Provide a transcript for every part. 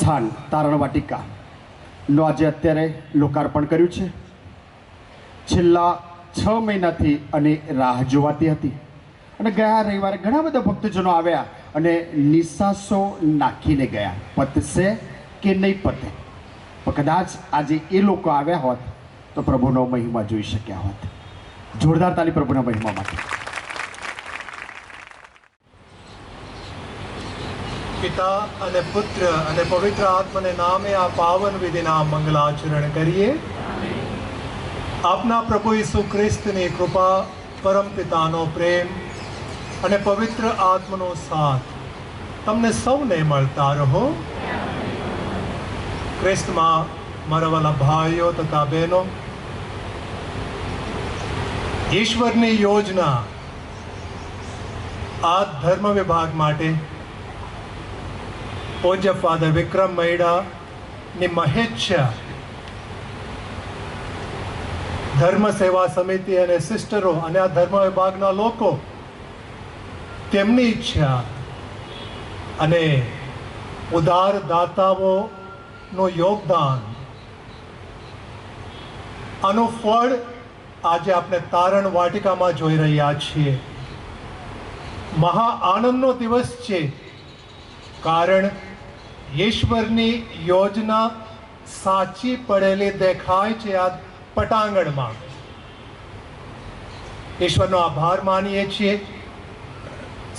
સ્થાન તારણ વાટિકા નું આજે અત્યારે લોકાર્પણ કર્યું છે. છેલ્લા છ મહિનાથી અને રાહ જોવાતી હતી. અને ગયા રવિવારે ઘણા બધા ભક્તજનો આવ્યા અને નિશાસો નાખીને ગયા. પતશે કે નહીં પતે? પણ કદાચ આજે એ લોકો આવ્યા હોત તો પ્રભુનો મહિમા જોઈ શક્યા હોત. જોરદાર તાલી પ્રભુના મહિમા માટે પિતા અને પુત્ર અને પવિત્ર આત્માને નામે આ પાવન વિધિના મંગલાચરણ કરીએ. આપના પ્રભુ ઈસુ ખ્રિસ્તની કૃપા, પરમ પિતાનો પ્રેમ અને પવિત્ર આત્માનો સાથ તમને સૌને મળતા રહો. ખ્રિસ્તમાં મારા ભાઈઓ તથા બહેનો, ઈશ્વરની યોજના આ ધર્મ વિભાગ માટે પૂજ્ય ફાધર વિક્રમ મૈડાની મહેચ્છા ધર્મ સેવા સમિતિ અને સિસ્ટરો અને આ ધર્મ વિભાગના લોકો તેમની ઈચ્છા અને ઉદાર દાતાઓનું યોગદાન આનું ફળ આજે આપણે તારણ વાટિકામાં જોઈ રહ્યા છીએ મહા આનંદનો દિવસ છે કારણ ઈશ્વરની યોજના સાચી પડેલી દેખાય છે આ પટાંગણમાં. ઈશ્વરનો આભાર માનીએ છીએ,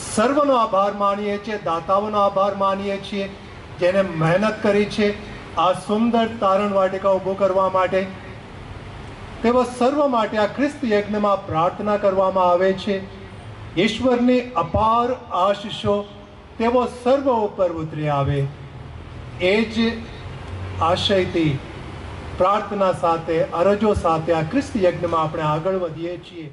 સર્વનો આભાર માનીએ છીએ, દાતાઓનો આભાર માનીએ છીએ, જેને મહેનત કરી છે આ સુંદર તારણ વાટિકા ઊભું કરવા માટે. તેઓ સર્વ માટે આ ખ્રિસ્ત યજ્ઞમાં પ્રાર્થના કરવામાં આવે છે. ઈશ્વરની અપાર આશીષો તેઓ સર્વ ઉપર ઉતરી આવે. એ જ આશયથી પ્રાર્થના સાથે, અરજો સાથે આ ખ્રિસ્ત યજ્ઞમાં આપણે આગળ વધીએ છીએ.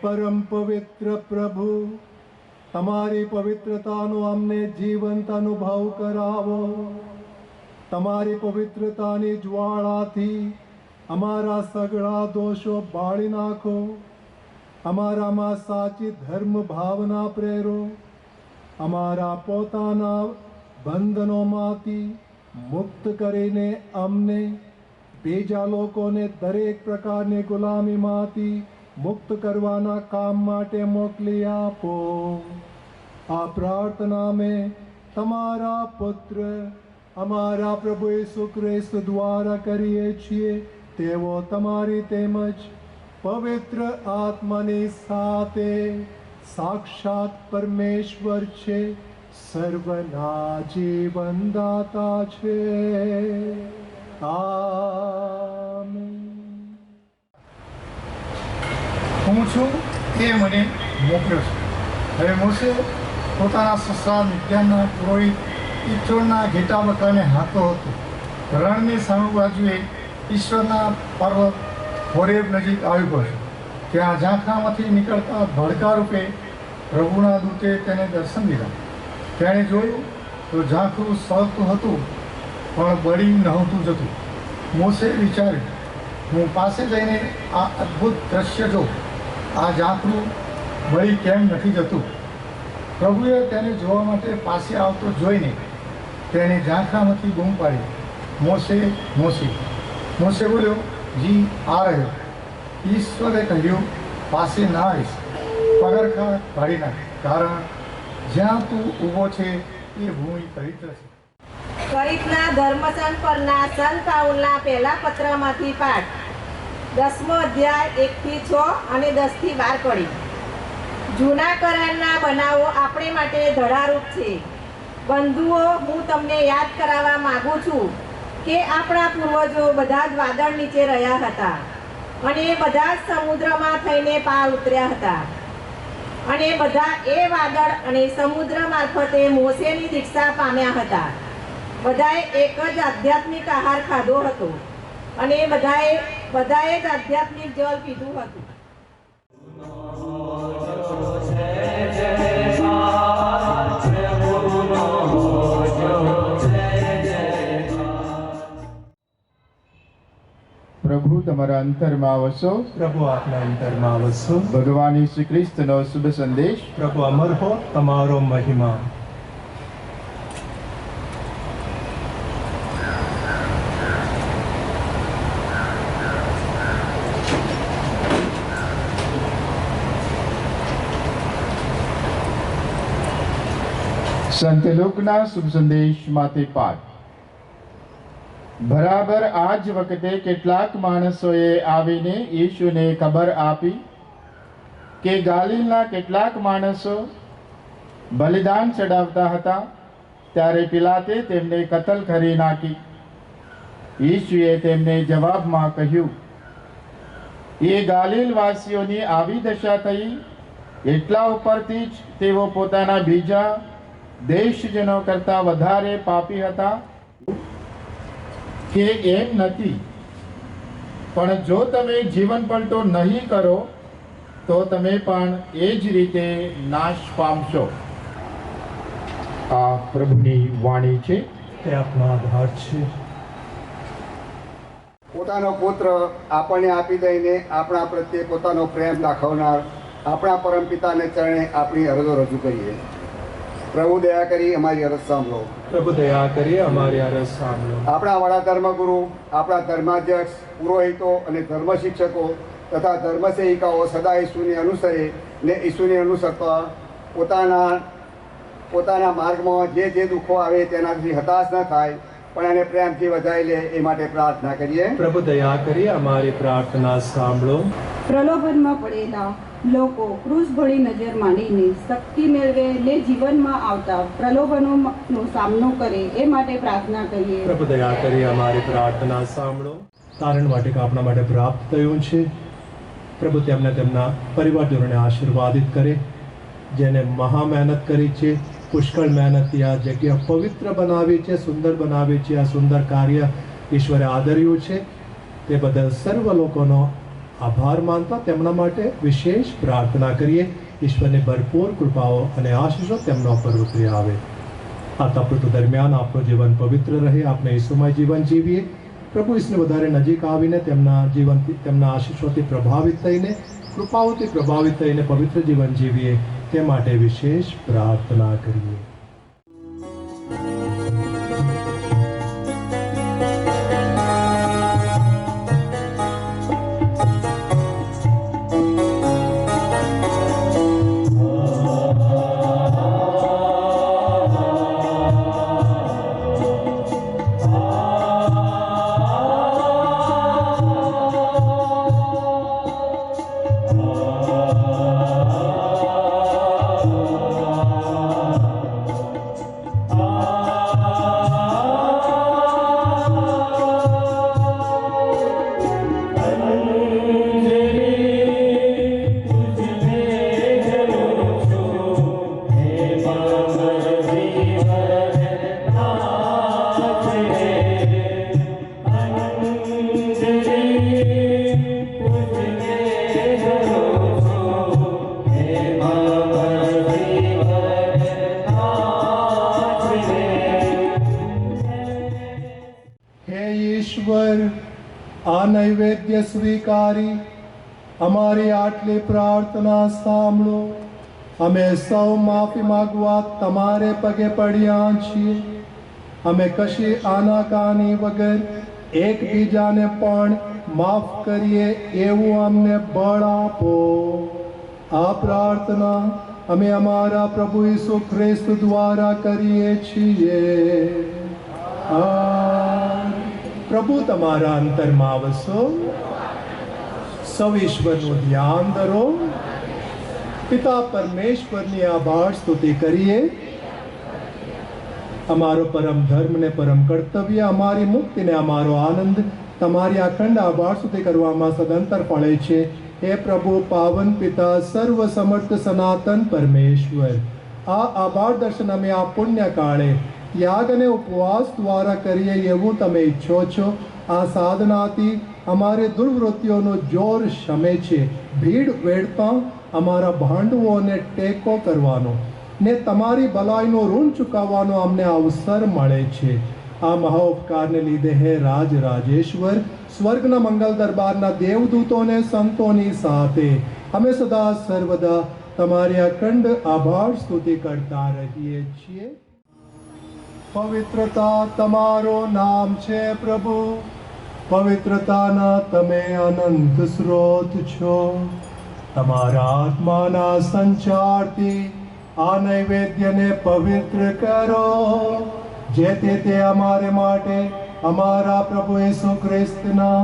પરમ પવિત્ર પ્રભુ તમારી પવિત્રતાનો અમને જીવંત અનુભવ કરાવો તમારી પવિત્રતાની જ્વાળાથી અમારા સગળા દોષો બાળી નાખો અમારામાં સાચી ધર્મ ભાવના પ્રેરો અમારા પોતાના બંધનોમાંથી મુક્ત કરીને અમને બીજા લોકોને દરેક પ્રકારની ગુલામીમાંથી મુક્ત કરવાના કામ માટે મોકલી આપો. આ પ્રાર્થના મેં તમારા પુત્ર, અમારા પ્રભુ ઈસુ ખ્રિસ્ત દ્વારા કરીએ છીએ. તેઓ તમારી તેમજ પવિત્ર આત્માની સાથે સાક્ષાત પરમેશ્વર છે સર્વના જીવનદાતા છે. આમેન. હું છું એ મને મોકલ્યો છે. હવે મોસે પોતાના સસરા નિત્યાના પુરોહિત ઈશ્વરના ઘેટા બકરાને હાથો હતો. રણની સામે બાજુએ ઈશ્વરના પર્વત હોરેબ નજીક આવ્યું પડ્યો ત્યાં ઝાંખરામાંથી નીકળતા ભડકા રૂપે પ્રભુના દૂતે તેને દર્શન દીધા. તેણે જોયું તો ઝાંખરું સળતું હતું, પણ બળી નહોતું જતું. મોસે વિચાર્યું, હું પાસે જઈને આ અદ્ભુત દ્રશ્ય જો આ ઝાંખરું બળી કેમ નથી જતું? પ્રભુએ તેને જોવા માટે પાસે આવતો જોઈને તેણે ઝાંખરામાંથી બૂમ પાડી. મોસે મોસે મોસે બોલ્યો, જી, આ રહ્યો. ઈશ્વરે કહ્યું, પાસે ના આવીશ. પગરખા કાઢી નાખ. કારણ જ્યાં તું ઊભો છે એ ભૂમિ પવિત્ર છે. કરિતના ધર્મસન પરના સંત પાઉલના પહેલા પત્રમાંથી પાઠ. દસમો અધ્યાય એકથી છ અને દસથી બાર કડી જૂના કરારના બનાવો આપણે માટે ધડારૂપ છે. બંધુઓ, હું તમને યાદ કરાવવા માગું છું કે આપણા પૂર્વજો બધા જ વાદળ નીચે રહ્યા હતા અને બધા જ સમુદ્રમાં થઈને પાર ઉતર્યા હતા. અને બધા એ વાદળ અને સમુદ્ર મારફતે મોસેની દીક્ષા પામ્યા હતા. બધાએ એક જ આધ્યાત્મિક આહાર ખાધો હતો. અને બધાએ બધાએ જ આધ્યાત્મિક જળ પીધું હતું. પ્રભુ તમારા અંતરમાં વસો પ્રભુ આપના અંતરમાં વસો ભગવાન શ્રી કૃષ્ણનો શુભ સંદેશ. પ્રભુ અમર હો તમારો મહિમા. સંત લોકના શુભ સંદેશમાંથી પાઠ. બરાબર આ જ વખતે કેટલાક માણસોએ આવીને ઈશુને ખબર આપી કે ગાલિલના કેટલાક માણસો બલિદાન ચડાવતા હતા, ત્યારે પિલાતે તેમને કતલ કરી નાખી. ઈશુએ તેમને જવાબમાં કહ્યું, એ ગાલિલવાસીઓની આવી દશા થઈ, એટલા ઉપરથી જ તેઓ પોતાના બીજા દેશજનો કરતા વધારે પાપી હતા. કે એમ નથી. પણ જો તમે જીવન પલટો નહીં કરો તો તમે પણ એ જ રીતે નાશ પામશો. આ પ્રભુની વાણી છે. તે આપનો આધાર છે. પોતાનો પુત્ર આપણને આપી દઈને આપણા પ્રત્યે પોતાનો પ્રેમ દાખવનાર આપણા પરમપિતાને ચરણે આપણી અરજો રજૂ કરીએ. પ્રભુ દયા કરી અમારી અરજ સાંભળો. પ્રભુ દયા કરી અમારી અરજ સાંભળો. આપણા વડા ધર્મગુરુ આપણા ધર્માધ્યક્ષ પુરોહિતો અને ધર્મ શિક્ષકો તથા ધર્મસેવિકાઓ સદા ઈસુને અનુસરે ને ઈસુને અનુસરતા પોતાના પોતાના માર્ગમાં જે જે દુઃખો આવે તેનાથી હતાશ ન થાય પણ એને પ્રેમથી વધારી લે એ માટે પ્રાર્થના કરીએ. પ્રભુ દયા કરી અમારી પ્રાર્થના સાંભળો. પ્રલોભનમાં પડેલા લોકો ક્રૂસ ભળી નજર માંડીને શક્તિ મેળવે ને જીવનમાં આવતા પ્રલોભનોનો સામનો કરે એ માટે પ્રાર્થના કરીએ. પ્રભુ દયા કરી અમારી પ્રાર્થના સાંભળો. તારણ વાટિકા આપણા માટે પ્રાપ્ત થયું છે. પ્રભુ તેમને તેમના પરિવારજનોને આશીર્વાદિત કરે જેને મહા મહેનત કરી છે. પુષ્કળ મહેનતથી આ જગ્યા પવિત્ર બનાવી છે, સુંદર બનાવી છે, આ સુંદર કાર્ય ઈશ્વરે આદર્યું છે. તે બદલ સર્વ લોકોનો આભાર માનતા તેમના માટે વિશેષ પ્રાર્થના કરીએ. ઈશ્વરની ભરપૂર કૃપાઓ અને આશીષો તેમના પર ઉતરી આવે. આ તપૃત દરમિયાન આપણું જીવન પવિત્ર રહે, આપણે ઈસુમય જીવન જીવીએ. પ્રભુ ઈશ્વરને વધારે નજીક આવીને તેમના જીવનથી, તેમના આશીષોથી પ્રભાવિત થઈને, કૃપાઓથી પ્રભાવિત થઈને પવિત્ર જીવન જીવીએ. તે માટે વિશેષ પ્રાર્થના કરીએ. આટલી પ્રાર્થના સાંભળો. અમે સૌ માફી માગવા તમારે પગે પડ્યા છીએ. અમે કશી આનાકાની વગર એકબીજાને પણ માફ કરીએ એવું અમને બળ આપો. આ પ્રાર્થના અમે અમારા પ્રભુ ઈસુ ખ્રિસ્ત દ્વારા કરીએ છીએ. પ્રભુ, તમારા અંતરમાં વસો સૌ ઈશ્વરનું ધ્યાન ધરો. પિતા પરમેશ્વરની આભાર સ્તુતિ કરીએ. અમારો પરમ ધર્મ ને પરમ કર્તવ્ય, અમારી મુક્તિ ને અમારો આનંદ તમારી અખંડ આભાર સુધી કરવામાં સદંતર પડે છે. હે પ્રભુ, પાવન પિતા સર્વ સમર્થ સનાતન પરમેશ્વર. આ આભાર દર્શન અમે આ પુણ્ય કાળે, યાગ અને ઉપવાસ દ્વારા કરીએ એવું તમે ઈચ્છો છો. આ સાધનાથી અમારે દુર્વૃત્તિઓનો જોર શમે છે. ભીડ વેડતા અમારા ભાંડવોને ટેકો કરવાનો ને તમારી ભલાઈનો ઋણ ચૂકવવાનો અમને અવસર મળે છે. આ મહાઉપકારને લીધે હે રાજ રાજેશ્વર, સ્વર્ગના મંગલ દરબારના દેવદૂતોને, સંતોની સાથે. અમે સદા સર્વદા તમારી અખંડ આભાર સ્તુતિ કરતા રહીએ છીએ. પવિત્રતા તમારો નામ છે પ્રભુ. પવિત્રતાના તમે અનંત સ્રોત છો. તમારા આત્માના સંચારથી આ નૈવેદ્યને પવિત્ર કરો. જે તે અમારે માટે અમારા પ્રભુ ઈસુ ખ્રિસ્તના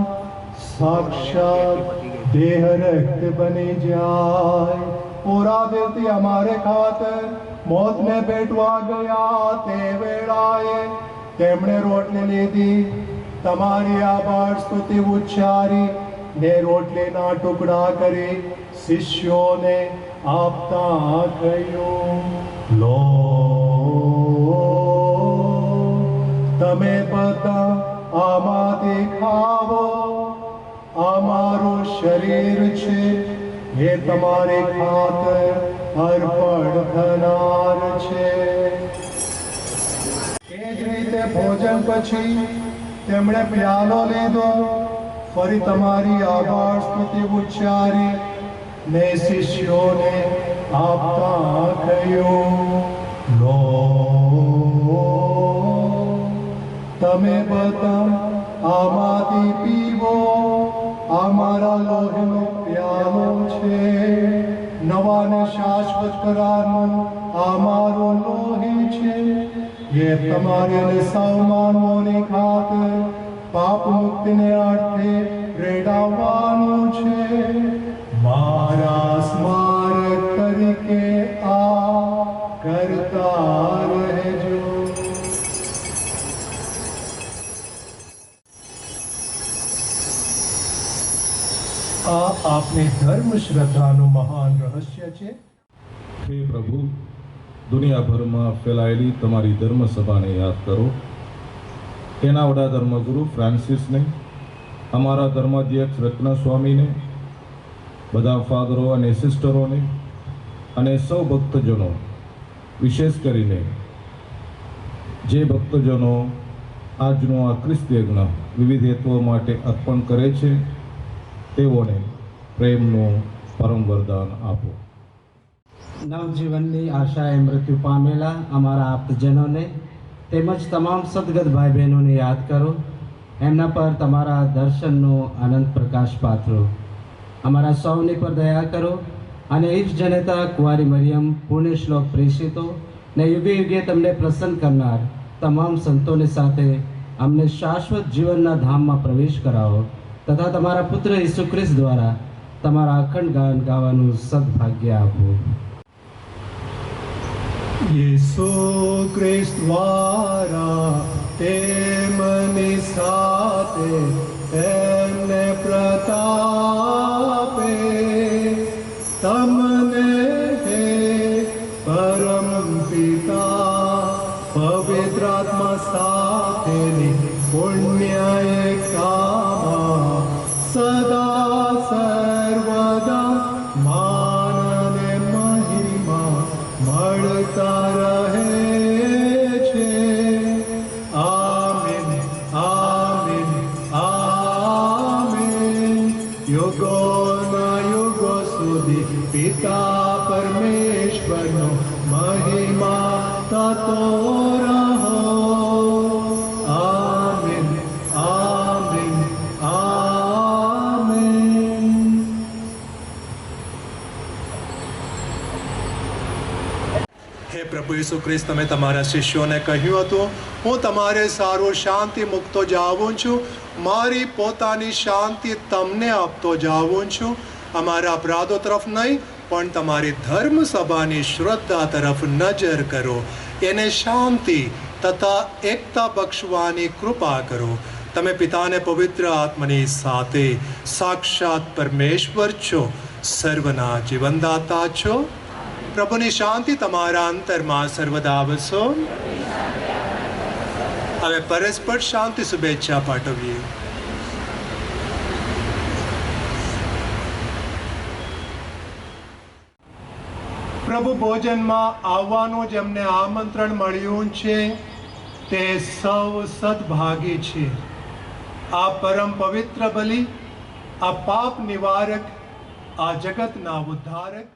સાક્ષાત દેહ રક્ત બની જાય. પૂરા દિલથી અમારે ખાતર મોતને ભેટવા ગયા તે વેળાએ તેમણે રોટલી લીધી. તમારી આભાર સ્તુતિ ઉચ્ચારી, ને રોટલીના ટુકડા કરી શિષ્યોને આપતા થયું લો, તમે બધા આમાંથી ખાવો. અમારું શરીર છે, એ તમારી ખાતર અર્પણ થનાર છે. એ જ રીતે ભોજન પછી તેમણે પ્યાલો લીધો. ફરી તમારી આભાર સ્તુતિ ઉચ્ચારી. ને શિષ્યોને આપતા કહ્યું, લો, તમે બધા આમાંથી પીવો. અમારા મારા લોહીનો પ્યાલો છે. નવા ને શાશ્વત કરારનો અમારો લોહી છે. એ તમારે અને સૌ માનવોની ખાતર પાપ મુક્તિને અર્થે રેડાવવાનું છે. મારા સ્મારક તરીકે આ કરતા રહેજો. આ આપની ધર્મ શ્રદ્ધાનું મહાન રહસ્ય છે. હે પ્રભુ દુનિયાભરમાં ફેલાયેલી તમારી ધર્મસભાને યાદ કરો. તેના વડા ધર્મગુરુ ફ્રાન્સિસને, અમારા ધર્માધ્યક્ષ રત્ન સ્વામીને બધા ફાધરો અને સિસ્ટરોને અને સૌ ભક્તજનો, વિશેષ કરીને જે ભક્તજનો આજનો આ ક્રિસ્તયજ્ઞ વિવિધ હેતુઓ માટે અર્પણ કરે છે, તેઓને પ્રેમનું પરમ વરદાન આપો. નવજીવનની આશાએ મૃત્યુ પામેલા અમારા આપ્તજનોને તેમજ તમામ સદગત ભાઈ બહેનોને યાદ કરો. એમના પર તમારા દર્શનનો આનંદ પ્રકાશ પાથરો. અમારા સૌની પર દયા કરો અને ઈફ જનેતા કુંવારી મરિયમ, પુણ્ય શ્લોક પ્રેષિતો ને યુગે યુગે તમને પ્રસન્ન કરનાર તમામ સંતોની સાથે અમને શાશ્વત જીવનના ધામમાં પ્રવેશ કરાવો તથા તમારા પુત્ર ઈસુ ખ્રિસ્ત દ્વારા તમારા અખંડ ગાન ગાવાનું સદભાગ્ય આપો. યેસુ ખ્રિસ્ત દ્વારા તેમની સાથે તેમને પ્રતાપે તમને હે પરમ પિતા પવિત્ર આત્મા સાથેની પુણ્ય યુગોના યુગો સુધી પિતા પરમેશ્વરનો મહિમા થતો રહો આમીન આમીન આમીન હે પ્રભુ ઈસુ ખ્રિસ્ત તમે તમારા શિષ્યોને કહ્યું હતું હું તમારે સારું શાંતિ મૂકતો જાઉં છું મારી પોતાની શાંતિ તમને આપતો જાઉં છું. અમારા અપરાધો તરફ નહીં, પણ તમારી ધર્મ સભાની શ્રદ્ધા તરફ નજર કરો. એને શાંતિ તથા એકતા બક્ષવાની કૃપા કરો. તમે પિતાને પવિત્ર આત્માની સાથે સાક્ષાત પરમેશ્વર છો. સર્વના જીવનદાતા છો. પ્રભુની શાંતિ તમારા અંતરમાં સર્વદા વસો. હવે પરસ્પર શાંતિ શુભેચ્છા પાઠવીએ. પ્રભુ ભોજનમાં આવવાનું જેમને આમંત્રણ મળ્યું છે, તે સૌ સદભાગી છે. આ પરમ પવિત્ર બલિ, આ પાપ નિવારક, આ જગતના ઉદ્ધારક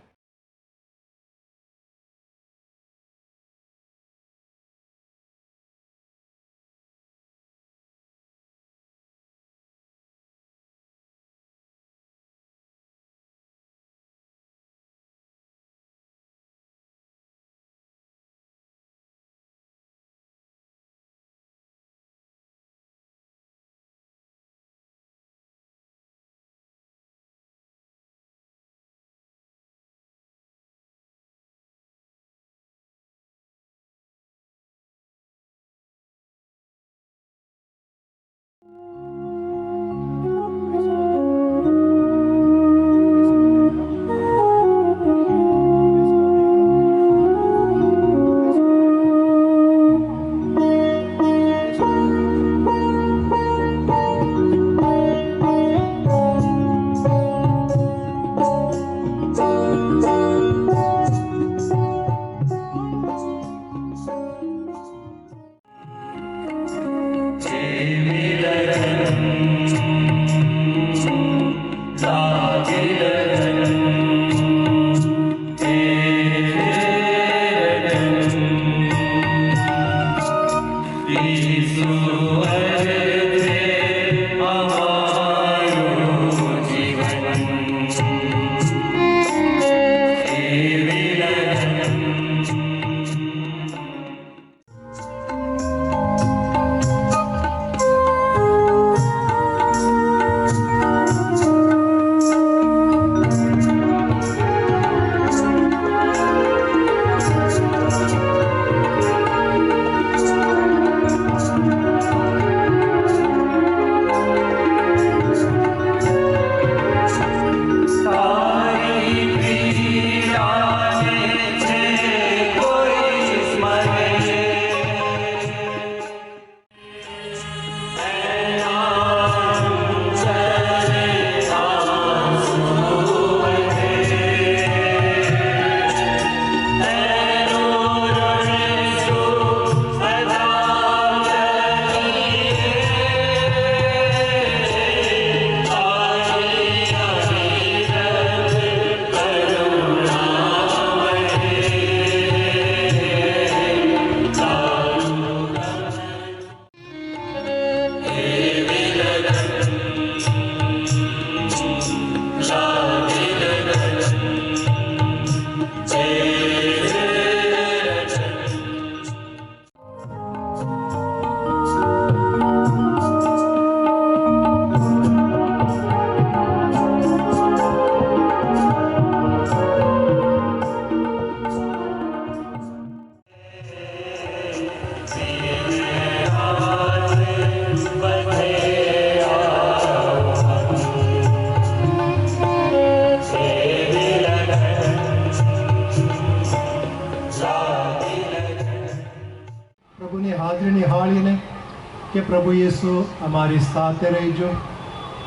કે પ્રભુ યેસુ અમારી સાથે રહેજો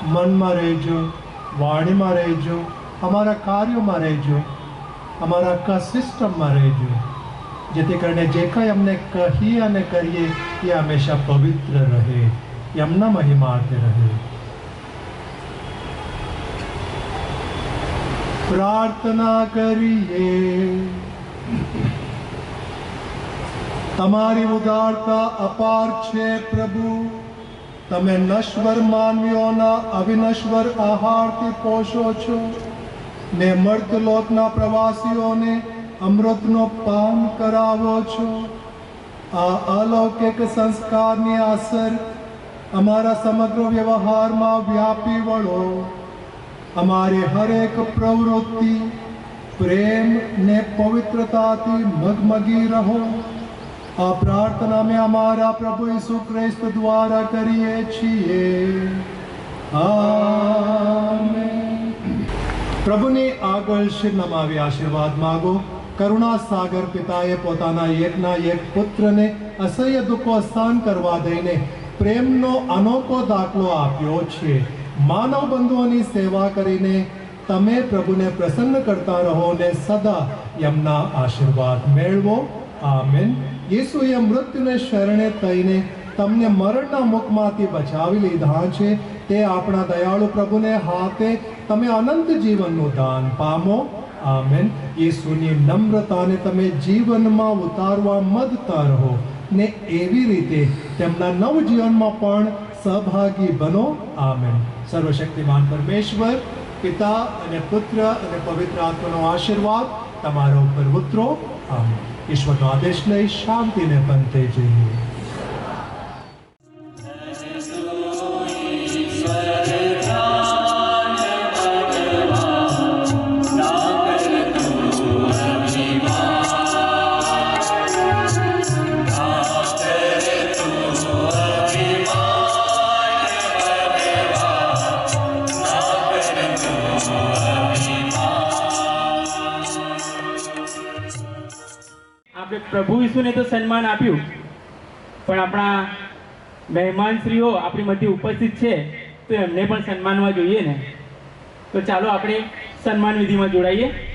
મનમાં રહેજો વાણીમાં રહેજો અમારા કાર્યોમાં રહેજો અમારા આખા સિસ્ટમમાં રહેજો જેથી કરીને જે કંઈ અમને કહીએ અને કરીએ એ હંમેશા પવિત્ર રહે એ એમના મહિમાર્થે રહે પ્રાર્થના કરીએ તમારી ઉદારતા અપાર છે, પ્રભુ. તમે નશ્વર માનવીઓના અવિનશ્વર આહારથી પોષો છો ને મર્તલોકના પ્રવાસીઓને અમૃતનો પાન કરાવો છો. આ અલૌકિક સંસ્કારની અસર અમારા સમગ્ર વ્યવહારમાં વ્યાપી વળો. અમારી હરેક પ્રવૃત્તિ પ્રેમ ને પવિત્રતાથી મગમગી રહો. આ પ્રાર્થના અમે અમારા પ્રભુ ઈસુ ખ્રિસ્ત દ્વારા કરીએ છીએ. પ્રભુની આગળ શિર નમાવી આશીર્વાદ માગો. કરુણા સાગર પિતાએ પોતાના એકના એક પુત્રને અસહ્ય દુઃખો સહન કરવા દઈને પ્રેમનો અનોખો દાખલો આપ્યો છે. માનવ બંધુઓની સેવા કરીને તમે પ્રભુને પ્રસન્ન કરતા રહો ને સદા એમના આશીર્વાદ મેળવો. આમેન. યેસુએ મૃત્યુને શરણે થઈને તમને મરણના મુખમાંથી બચાવી લીધા છે. તે આપણા દયાળુ પ્રભુને હાથે તમે અનંત જીવનનું દાન પામો. આમેન. યેસુની નમ્રતાને તમે જીવનમાં ઉતારવા મદતા રહો ને એવી રીતે તેમના નવજીવનમાં પણ સહભાગી બનો. આમેન. સર્વશક્તિમાન પરમેશ્વર, પિતા અને પુત્ર અને પવિત્ર આત્માનો આશીર્વાદ તમારા ઉપર ઉતરો. આમેન. ઈશ્વરનો આદેશ લઈ શાંતિને પંથે જઈએ. પ્રભુ ઈસુને તો સન્માન આપ્યું. પણ આપણા મહેમાનશ્રીઓ આપણી મધ્ય ઉપસ્થિત છે, તો એમને પણ સન્માનવા જોઈએ ને. તો ચાલો આપણે સન્માન વિધિમાં જોડાઈએ.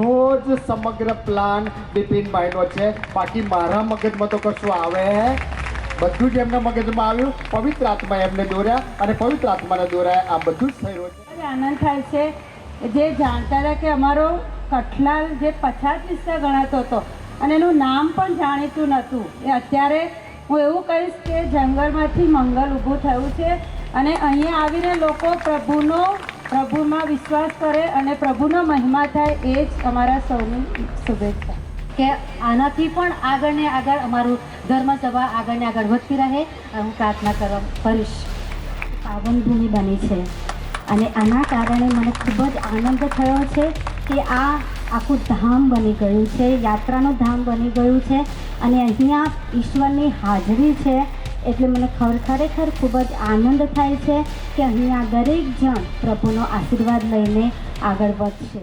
બધો જ સમગ્ર પ્લાન બિપિનભાઈનો છે. બાકી મારા મગજમાં તો કશું આવે. બધું જ એમના મગજમાં આવ્યું. પવિત્ર આત્મા એમને દોર્યા અને પવિત્ર આત્માને દોર્યા. આ બધું જ થયું છે. આનંદ થાય છે જે જાણતા હતા કે અમારો કઠલાલ જે પછાત વિસ્તાર ગણાતો હતો અને એનું નામ પણ જાણીતું નહોતું. એ અત્યારે હું એવું કહીશ કે જંગલમાંથી મંગલ ઊભું થયું છે અને અહીંયા આવીને લોકો પ્રભુનો પ્રભુમાં વિશ્વાસ કરે અને પ્રભુનો મહિમા થાય એ જ અમારા સૌની શુભેચ્છા. કે આનાથી પણ આગળ ને આગળ અમારું ધર્મસભા આગળ ને આગળ વધતી રહે, હું પ્રાર્થના કરવા કરીશ. પાવન ભૂમિ બની છે. અને આના કારણે મને ખૂબ જ આનંદ થયો છે કે આ આખું ધામ બની ગયું છે, યાત્રાનું ધામ બની ગયું છે. અને અહીંયા ઈશ્વરની હાજરી છે. એટલે મને ખર, ખરેખર ખૂબ જ આનંદ થાય છે કે અહીંયા દરેક જણ પ્રભુનો આશીર્વાદ લઈને આગળ વધશે.